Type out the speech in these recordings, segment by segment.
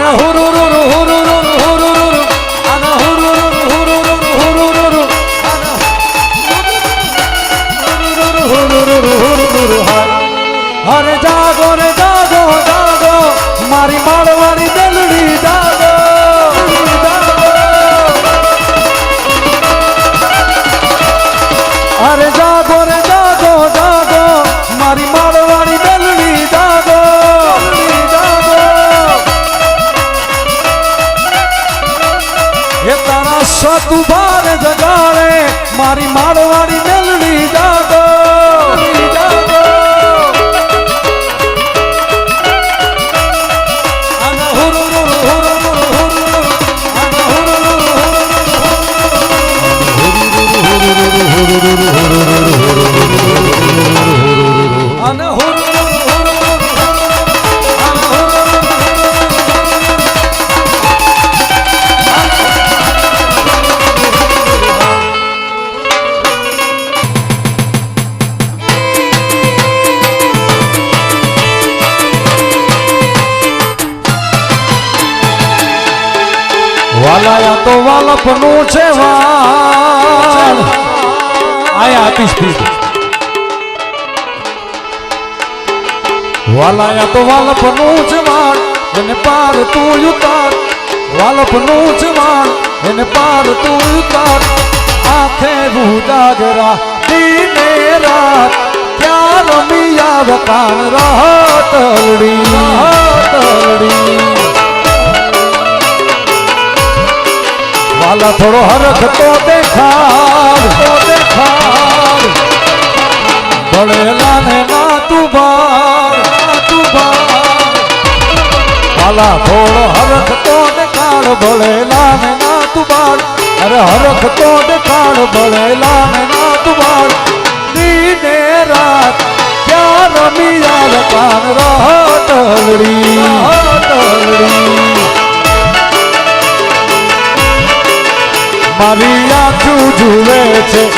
হুরুর સ્વતું ભાર જગાડે મારી મારવાડી મેલડી વાલપનું છે વાળ આયા આપીશ, પ્લીઝ. વાલાયા તો વાલપનું છે વાળ એને પાર તું ઉતાર. વાલપનું છે વાળ એને પાર તું ઉતાર. આખે ભૂદાગરા દીને રાત. ક્યાં રમી આવે કાન વાલા થોડો હરખ તો દેખાડ. તો દેખાડ ભણેલા ને ના તું ના તું બાર વાલા થોડો હરખ તો દેખાડ ભણેલા ને ના તું બાર અરે હરખ તો દેખાડ ભણેલા ને ના તું બાર દીને રાત ક્યાં રમી યાર? કાન રહો રાતડી આંખું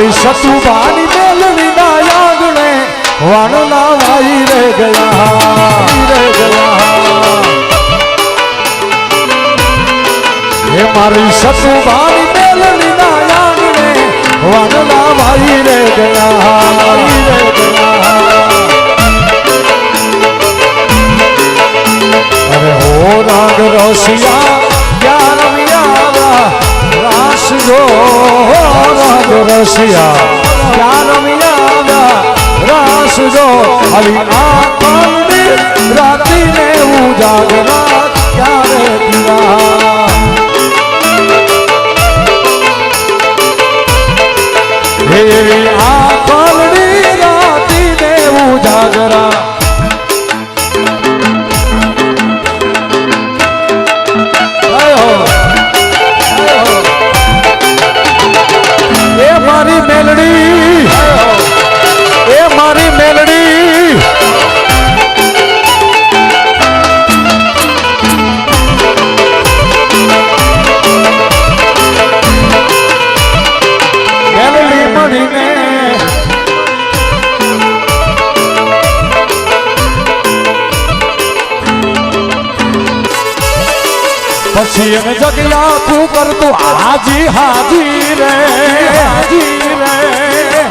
આવી સતુબાની મેલવી ના યાગણે વાણલા વાઈ રે ગયા રે ગયા. હે મારી સતુબાની મેલવી મિયારા રાસ જો અલી આ કાલની રાતીને ઉજાગરા ક્યારે પીરા એવી આ પછી એને જગ્યા તું કરતું હાજી હાજી રે હાજી રે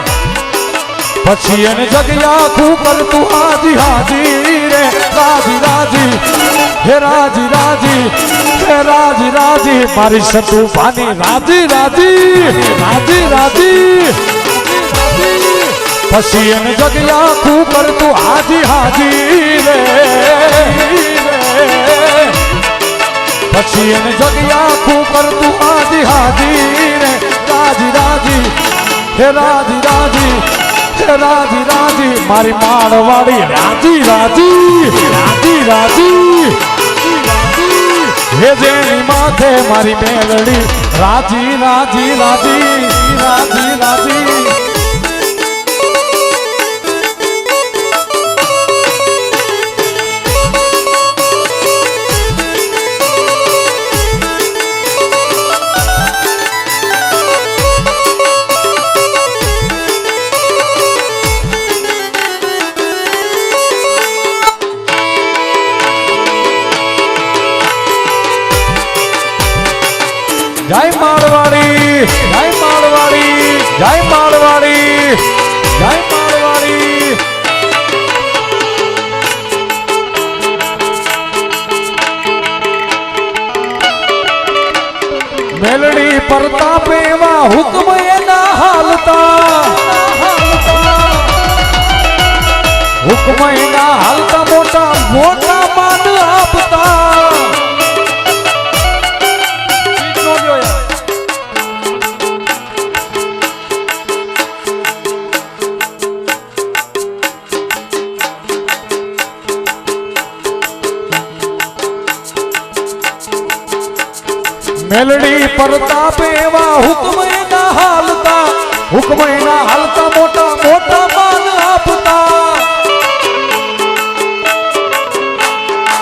પછી એને જગ્યા તું કરતું હાજી હાજી રે રાજી રાજી હે રાજી રાજી હે રાજી રાજી મારી સતુ પાની રાજી રાજી રાજી રાજી પછી એને જગ્યા તું કરતું હાજી હાજી રે પછી એને જગી આખું કરતું આજી હાજી રે. રાજી રાજી, હે રાજી રાજી, હે રાજી રાજી. મારી માળવાડી રાજી રાજી રાજી રાજી. હે જેની માથે મારી મેલડી, રાજી રાજી રાજી. જય માળવાડી જય માળવાડી જય માળવાડી જય માળવાડી. મેલડી પરતાપ હુકમ એના હાલતા. હુકમ મેલડી પરતાપ એવા હુકમ એના હાલતા હુકમ એના હાલતા મોટા મોટા માન આપતા.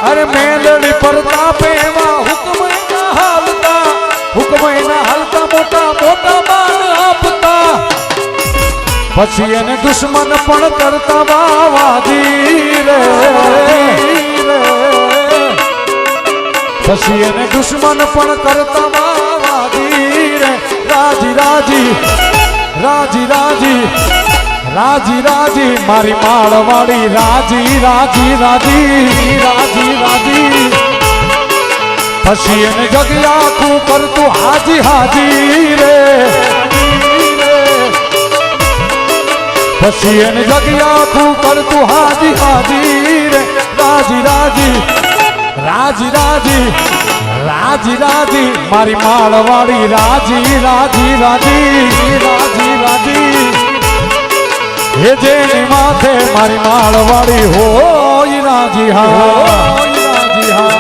અરે મેલડી પરતાપ એવા હુકમ એના હાલતા હુકમ એના હાલતા મોટા મોટા માન આપતા. પછી એને દુશ્મન પણ કરતા વાવાજી રે. પછી એને દુશ્મન પણ કરતા વાવાજી રે. રાજી રાજી રાજી રાજી રાજી રાજી, મારી માળવાળી રાજી રાજી રાજી રાજી રાજી. પછી એને જગ્યાખું કરતું હાજી હાજી રે. પછી એને જગ્યાખું કરતું હાજી હાજી રે. રાજી રાજી રાજી રાજી રાજી રાજી મારી માળવાળી રાજી રાજી રાજી રાજી રાજી હે જેની માથે મારી માળવાળી હોય રાજી હા રાજી હા